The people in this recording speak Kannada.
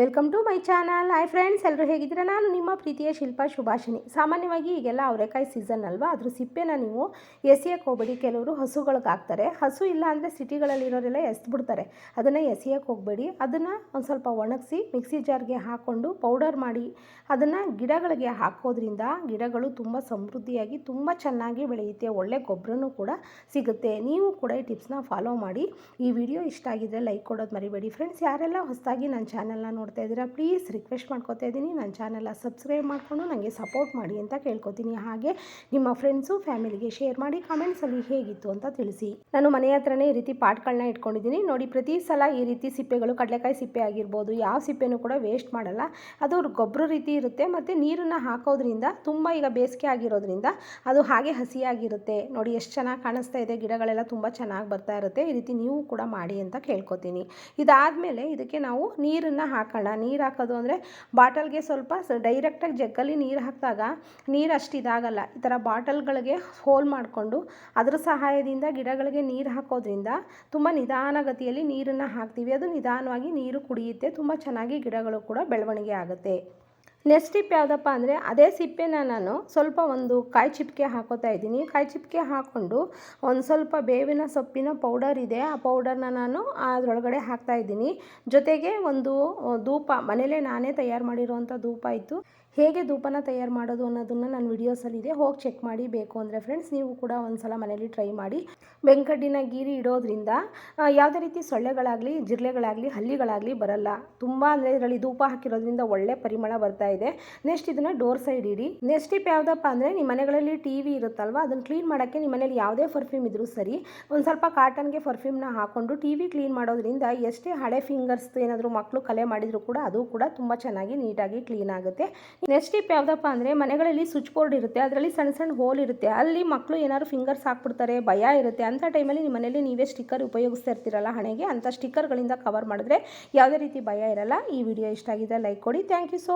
Welcome to my channel hi friends ಎಲ್ಲರೂ ಹೇಗಿದ್ದೀರಾ? ನಾನು ನಿಮ್ಮ ಪ್ರೀತಿಯ ಶಿಲ್ಪ ಶುಭಾಷಿಣಿ ಸಾಮಾನ್ಯವಾಗಿ ಈಗೆಲ್ಲ ಅವರೆಕಾಯಿ ಸೀಸನ್ ಅಲ್ವಾ? ಅದ್ರ ಸಿಪ್ಪೆನ ನೀವು ಎಸೆಯಕ್ಕೆ ಹೋಗಬೇಡಿ. ಕೆಲವರು ಹಸುಗಳಿಗೆ ಹಾಕ್ತಾರೆ. ಹಸು ಇಲ್ಲ ಅಂದರೆ ಸಿಟಿಗಳಲ್ಲಿರೋರೆಲ್ಲ ಎಸ್ಬಿಡ್ತಾರೆ. ಅದನ್ನು ಎಸಿಯಕ್ಕೆ ಹೋಗಬೇಡಿ. ಅದನ್ನು ಒಂದು ಸ್ವಲ್ಪ ಒಣಗಿಸಿ ಮಿಕ್ಸಿ ಜಾರ್ಗೆ ಹಾಕ್ಕೊಂಡು ಪೌಡರ್ ಮಾಡಿ ಅದನ್ನು ಗಿಡಗಳಿಗೆ ಹಾಕೋದ್ರಿಂದ ಗಿಡಗಳು ತುಂಬ ಸಮೃದ್ಧಿಯಾಗಿ ತುಂಬ ಚೆನ್ನಾಗಿ ಬೆಳೆಯುತ್ತೆ. ಒಳ್ಳೆ ಗೊಬ್ಬರನೂ ಕೂಡ ಸಿಗುತ್ತೆ. ನೀವು ಕೂಡ ಈ ಟಿಪ್ಸ್ನ ಫಾಲೋ ಮಾಡಿ. ಈ ವಿಡಿಯೋ ಇಷ್ಟ ಆಗಿದ್ದರೆ ಲೈಕ್ ಕೊಡೋದು ಮರಿಬೇಡಿ. ಫ್ರೆಂಡ್ಸ್ ಯಾರೆಲ್ಲ ಹೊಸದಾಗಿ ನನ್ನ ಚಾನಲ್ನ ನೋಡ್ತಾ ಇದ್ದೀರಾ ಪ್ಲೀಸ್ ರಿಕ್ವೆಸ್ಟ್ ಮಾಡ್ಕೋತಾ ಇದ್ದೀನಿ. ನನ್ನ ಚಾನಲ್ನ ಸಬ್ಸ್ಕ್ರೈಬ್ ಮಾಡಿಕೊಂಡು ನನಗೆ ಸಪೋರ್ಟ್ ಮಾಡಿ ಅಂತ ಕೇಳ್ಕೊತೀನಿ. ಹಾಗೆ ನಿಮ್ಮ ಫ್ರೆಂಡ್ಸು ಫ್ಯಾಮಿಲಿಗೆ ಶೇರ್ ಮಾಡಿ ಕಮೆಂಟ್ಸಲ್ಲಿ ಹೇಗಿತ್ತು ಅಂತ ತಿಳಿಸಿ. ನಾನು ಮನೆ ಹತ್ರನೇ ಈ ರೀತಿ ಪಾಟ್ಗಳನ್ನ ಇಟ್ಕೊಂಡಿದ್ದೀನಿ. ನೋಡಿ, ಪ್ರತಿ ಸಲ ಈ ರೀತಿ ಸಿಪ್ಪೆಗಳು ಕಡಲೆಕಾಯಿ ಸಿಪ್ಪೆ ಆಗಿರ್ಬೋದು, ಯಾವ ಸಿಪ್ಪೆನೂ ಕೂಡ ವೇಸ್ಟ್ ಮಾಡಲ್ಲ. ಅದು ಗೊಬ್ಬರ ರೀತಿ ಇರುತ್ತೆ ಮತ್ತು ನೀರನ್ನು ಹಾಕೋದ್ರಿಂದ, ತುಂಬ ಈಗ ಬೇಸಿಗೆ ಆಗಿರೋದ್ರಿಂದ ಅದು ಹಾಗೆ ಹಸಿಯಾಗಿರುತ್ತೆ ನೋಡಿ, ಎಷ್ಟು ಚೆನ್ನಾಗಿ ಕಾಣಿಸ್ತಾ ಇದೆ, ಗಿಡಗಳೆಲ್ಲ ತುಂಬ ಚೆನ್ನಾಗಿ ಬರ್ತಾ ಇರುತ್ತೆ. ಈ ರೀತಿ ನೀವು ಕೂಡ ಮಾಡಿ ಅಂತ ಕೇಳ್ಕೊತೀನಿ. ಇದಾದಮೇಲೆ ಇದಕ್ಕೆ ನಾವು ನೀರನ್ನು ಹಾಕೋಣ ನೀರು ಹಾಕೋದು ಅಂದರೆ ಬಾಟಲ್ಗೆ ಸ್ವಲ್ಪ ಡೈರೆಕ್ಟಾಗಿ ಜಗ್ಗಲ್ಲಿ ನೀರು ಹಾಕಿದಾಗ ನೀರು ಅಷ್ಟು ಇದಾಗಲ್ಲ. ಈ ಥರ ಬಾಟಲ್ಗಳಿಗೆ ಹೋಲ್ ಮಾಡಿಕೊಂಡು ಅದರ ಸಹಾಯದಿಂದ ಗಿಡಗಳಿಗೆ ನೀರು ಹಾಕೋದ್ರಿಂದ ತುಂಬ ನಿಧಾನಗತಿಯಲ್ಲಿ ನೀರನ್ನು ಹಾಕ್ತೀವಿ. ಅದು ನಿಧಾನವಾಗಿ ನೀರು ಕುಡಿಯುತ್ತೆ. ತುಂಬ ಚೆನ್ನಾಗಿ ಗಿಡಗಳು ಕೂಡ ಬೆಳವಣಿಗೆ ಆಗುತ್ತೆ. ನೆಕ್ಸ್ಟ್ ಟಿಪ್ ಯಾವುದಪ್ಪ ಅಂದರೆ ಅದೇ ಸಿಪ್ಪೆನ ನಾನು ಸ್ವಲ್ಪ ಒಂದು ಕಾಯಿ ಚಿಪ್ಕೆ ಹಾಕೋತಾ ಇದ್ದೀನಿ. ಕಾಯಿ ಚಿಪ್ಕೆ ಹಾಕ್ಕೊಂಡು ಒಂದು ಸ್ವಲ್ಪ ಬೇವಿನ ಸೊಪ್ಪಿನ ಪೌಡರ್ ಇದೆ. ಆ ಪೌಡರ್ನ ನಾನು ಅದರೊಳಗಡೆ ಹಾಕ್ತಾ ಇದ್ದೀನಿ. ಜೊತೆಗೆ ಒಂದು ಧೂಪ ಮನೇಲೇ ನಾನೇ ತಯಾರು ಮಾಡಿರುವಂಥ ಧೂಪ ಇತ್ತು. ಹೇಗೆ ಧೂಪನ ತಯಾರು ಮಾಡೋದು ಅನ್ನೋದನ್ನು ನನ್ನ ವಿಡಿಯೋಸಲ್ಲಿದೆ ಹೋಗಿ ಚೆಕ್ ಮಾಡಿ, ಬೇಕು ಅಂದರೆ ಫ್ರೆಂಡ್ಸ್ ನೀವು ಕೂಡ ಒಂದು ಸಲ ಮನೇಲಿ ಟ್ರೈ ಮಾಡಿ. ಬೆಂಕಡ್ಡಿನ ಗೀರಿ ಇಡೋದ್ರಿಂದ ಯಾವುದೇ ರೀತಿ ಸೊಳ್ಳೆಗಳಾಗಲಿ, ಜಿರಳೆಗಳಾಗಲಿ, ಹಲ್ಲಿಗಳಾಗಲಿ ಬರಲ್ಲ. ತುಂಬ ಅಂದರೆ ಇದರಲ್ಲಿ ಧೂಪ ಹಾಕಿರೋದ್ರಿಂದ ಒಳ್ಳೆ ಪರಿಮಳ ಬರ್ತಾ ಇದೆ. ನೆಕ್ಸ್ಟ್ ಇದನ್ನ ಡೋರ್ ಸೈಡ್ ಇಡಿ. ನೆಕ್ಸ್ಟ್ ಟಿಪ್ ಯಾವುದಪ್ಪ ಅಂದ್ರೆ ನಿಮ್ಮ ಮನೆಗಳಲ್ಲಿ ಟಿವಿ ಇರುತ್ತಲ್ವಾ, ಅದನ್ನು ಕ್ಲೀನ್ ಮಾಡೋಕ್ಕೆ ನಿಮ್ಮ ಮನೇಲಿ ಯಾವುದೇ ಪರ್ಫ್ಯೂಮ್ ಇದ್ರೂ ಸರಿ, ಒಂದು ಸ್ವಲ್ಪ ಕಾಟನ್ಗೆ ಪರ್ಫ್ಯೂಮ್ನ ಹಾಕ್ಕೊಂಡು ಟಿ ವಿ ಕ್ಲೀನ್ ಮಾಡೋದ್ರಿಂದ ಎಷ್ಟೇ ಹಳೆ ಫಿಂಗರ್ಸ್ ಏನಾದರೂ ಮಕ್ಕಳು ಕಲೆ ಮಾಡಿದ್ರು ಕೂಡ ಅದು ಕೂಡ ತುಂಬ ಚೆನ್ನಾಗಿ ನೀಟಾಗಿ ಕ್ಲೀನ್ ಆಗುತ್ತೆ. ನೆಕ್ಸ್ಟ್ ಟಿಪ್ ಯಾವುದಪ್ಪ ಅಂದ್ರೆ ಮನೆಗಳಲ್ಲಿ ಸ್ವಿಚ್ ಬೋರ್ಡ್ ಇರುತ್ತೆ, ಅದರಲ್ಲಿ ಸಣ್ಣ ಸಣ್ಣ ಹೋಲ್ ಇರುತ್ತೆ. ಅಲ್ಲಿ ಮಕ್ಕಳು ಏನಾದ್ರು ಫಿಂಗರ್ಸ್ ಹಾಕ್ಬಿಡ್ತಾರೆ, ಭಯ ಇರುತ್ತೆ ಅಂತ ಟೈಮಲ್ಲಿ ನಿಮ್ಮ ಮನೇಲಿ ನೀವೇ ಸ್ಟಿಕ್ಕರ್ ಉಪಯೋಗಿಸ್ತಾ ಇರ್ತೀರಲ್ಲ ಹಣೆಗೆ ಅಂತ ಸ್ಟಿಕ್ಕರ್ಗಳಿಂದ ಕವರ್ ಮಾಡಿದ್ರೆ ಯಾವುದೇ ರೀತಿ ಭಯ ಇರಲ್ಲ. ಈ ವಿಡಿಯೋ ಇಷ್ಟ ಆಗಿದೆ ಲೈಕ್ ಕೊಡಿ. Thank you so